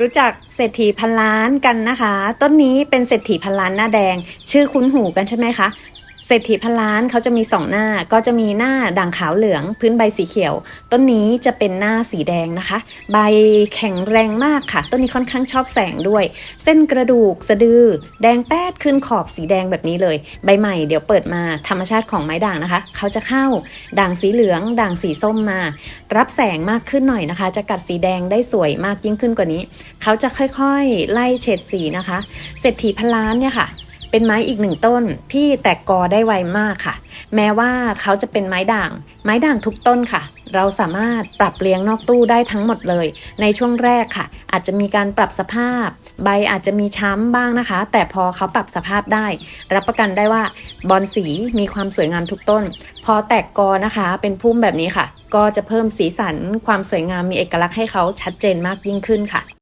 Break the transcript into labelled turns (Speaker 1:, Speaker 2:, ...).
Speaker 1: รู้จักเศรษฐีพันล้านกันนะคะ ต้นนี้เป็นเศรษฐีพันล้านหน้าแดง ชื่อคุ้นหูกันใช่ไหมคะ เศรษฐีพันล้านเขาจะมีสองหน้าก็จะมีหน้าด่างขาวเหลือง พื้นใบสีเขียว ต้นนี้จะเป็นหน้าสีแดงนะคะ ใบแข็งแรงมากค่ะ ต้นนี้ค่อนข้างชอบแสงด้วย เส้นกระดูกสะดือ แดงแป๊ดขึ้นขอบสีแดงแบบนี้เลย ใบใหม่เดี๋ยวเปิดมาธรรมชาติของไม้ด่างนะคะ เขาจะเข้าด่างสีเหลือง ด่างสีส้มมา รับแสงมากขึ้นหน่อยนะคะ จะกัดสีแดงได้สวยมากยิ่งขึ้นกว่านี้ เขาจะค่อยๆ ไล่เฉดสีนะคะ เศรษฐีพันล้านเนี่ยค่ะ เป็นไม้อีกหนึ่งต้นที่แตกกอได้ไวมากค่ะ แม้ว่าเขาจะเป็นไม้ด่าง ไม้ด่างทุกต้นค่ะ เราสามารถปรับเลี้ยงนอกตู้ได้ทั้งหมดเลย ในช่วงแรกค่ะ อาจจะมีการปรับสภาพ ใบอาจจะมีช้ำบ้างนะคะ แต่พอเขาปรับสภาพได้ รับประกันได้ว่าบอลสีมีความสวยงามทุกต้น พอแตกกอนะคะ เป็นพุ่มแบบนี้ค่ะ ก็จะเพิ่มสีสันความสวยงามมีเอกลักษณ์ให้เขาชัดเจนมากยิ่งขึ้นค่ะ